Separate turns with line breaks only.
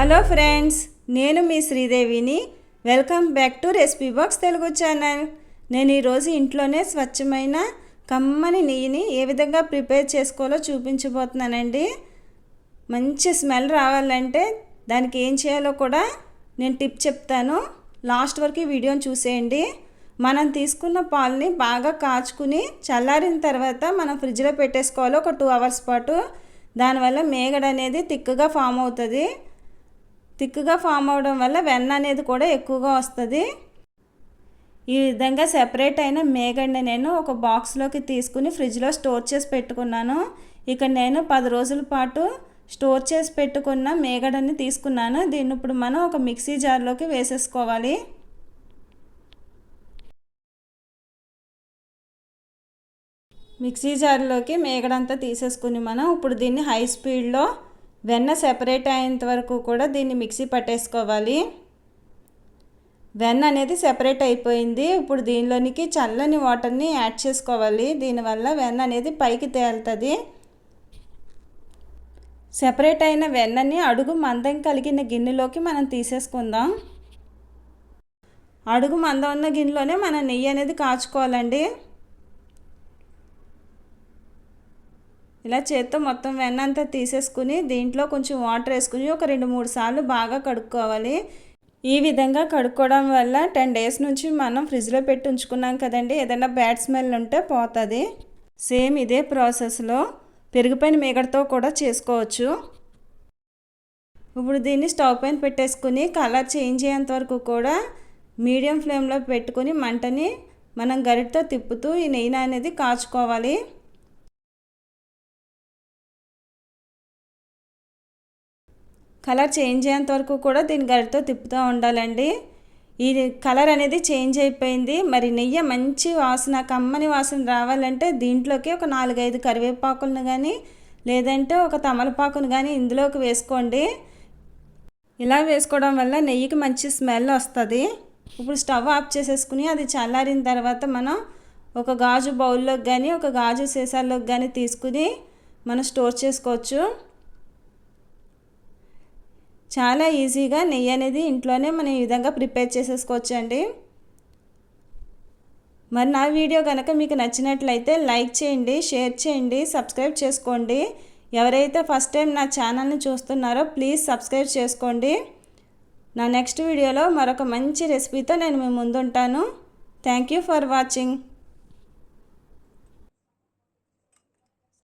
Hello friends నేను మీ శ్రీదేవిని. Welcome back to recipe box Telugu channel. నేను ఈరోజు ఇంట్లోనే స్వచ్ఛమైన కమ్మని నెయ్యిని ఏ విధంగా ప్రిపేర్ చేసుకోవాలో చూపించబోతున్నానండి. మంచి స్మెల్ రావాలంటే దానికి ఏం చేయాలో కూడా నేను టిప్ చెప్తాను. లాస్ట్ వరకు ఈ వీడియోని చూసేయండి. మనం తీసుకున్న పాలని బాగా కాచుకుని చల్లారిన తర్వాత మనం ఫ్రిడ్జ్లో పెట్టేసుకోవాలి ఒక టూ అవర్స్ పాటు. దానివల్ల మేగడ అనేది తిక్కుగా ఫామ్ అవుతుంది. తిక్కుగా ఫామ్ అవడం వల్ల వెన్న అనేది కూడా ఎక్కువగా వస్తుంది. ఈ విధంగా సెపరేట్ అయిన మేగడ్ని నేను ఒక బాక్స్లోకి తీసుకుని ఫ్రిడ్జ్లో స్టోర్ చేసి పెట్టుకున్నాను. ఇక నేను పది రోజుల పాటు స్టోర్ చేసి పెట్టుకున్న మేగడని తీసుకున్నాను. దీన్ని ఇప్పుడు మనం ఒక మిక్సీ జార్లోకి వేసేసుకోవాలి. మిక్సీ జార్లోకి మేగడంతా తీసేసుకుని మనం ఇప్పుడు దీన్ని హై స్పీడ్లో వెన్న సెపరేట్ అయ్యేంత వరకు కూడా దీన్ని మిక్సీ పట్టేసుకోవాలి. వెన్న అనేది సెపరేట్ అయిపోయింది. ఇప్పుడు దీనిలోనికి చల్లని వాటర్ని యాడ్ చేసుకోవాలి. దీనివల్ల వెన్న అనేది పైకి తేలుతుంది. సెపరేట్ అయిన వెన్నని అడుగు మందం కలిగిన గిన్నెలోకి మనం తీసేసుకుందాం. అడుగు మందం ఉన్న గిన్నెలోనే మనం నెయ్యి అనేది కాచుకోవాలండి. ఇలా చేత్తో మొత్తం వెన్న అంతా తీసేసుకుని దీంట్లో కొంచెం వాటర్ వేసుకుని ఒక రెండు మూడు సార్లు బాగా కడుక్కోవాలి. ఈ విధంగా కడుక్కోవడం వల్ల టెన్ డేస్ నుంచి మనం ఫ్రిడ్జ్లో పెట్టి ఉంచుకున్నాం కదండి ఏదైనా బ్యాడ్ స్మెల్ ఉంటే పోతుంది. సేమ్ ఇదే ప్రాసెస్లో పెరిగిపోయిన మేగడతో కూడా చేసుకోవచ్చు. ఇప్పుడు దీన్ని స్టవ్ పైన పెట్టేసుకుని కలర్ చేంజ్ అయ్యేంత వరకు కూడా మీడియం ఫ్లేమ్లో పెట్టుకుని మంటని మనం గరిటతో తిప్పుతూ ఈ నెయ్యి అనేది కాచుకోవాలి. కలర్ చేంజ్ అయ్యేంత వరకు కూడా దీని గరిటతో తిప్పుతూ ఉండాలండి. ఈ కలర్ అనేది చేంజ్ అయిపోయింది. మరి నెయ్యి మంచి వాసన కమ్మని వాసన రావాలంటే దీంట్లోకి ఒక నాలుగైదు కరివేపాకులను కానీ లేదంటే ఒక తమలపాకును కానీ ఇందులోకి వేసుకోండి. ఇలా వేసుకోవడం వల్ల నెయ్యికి మంచి స్మెల్ వస్తుంది. ఇప్పుడు స్టవ్ ఆఫ్ చేసేసుకుని అది చల్లారిన తర్వాత మనం ఒక గాజు బౌల్లోకి కానీ ఒక గాజు సీసాల్లోకి కానీ తీసుకుని మనం స్టోర్ చేసుకోవచ్చు. చాలా ఈజీగా నెయ్యి అనేది ఇంట్లోనే మనం ఈ విధంగా ప్రిపేర్ చేసేసుకోవచ్చు అండి మరి నా వీడియో కనుక మీకు నచ్చినట్లయితే లైక్ చేయండి షేర్ చేయండి సబ్స్క్రైబ్ చేసుకోండి. ఎవరైతే ఫస్ట్ టైం నా ఛానల్ని చూస్తున్నారో ప్లీజ్ సబ్స్క్రైబ్ చేసుకోండి. నా నెక్స్ట్ వీడియోలో మరొక మంచి రెసిపీతో నేను మీ ముందుంటాను. Thank you for watching.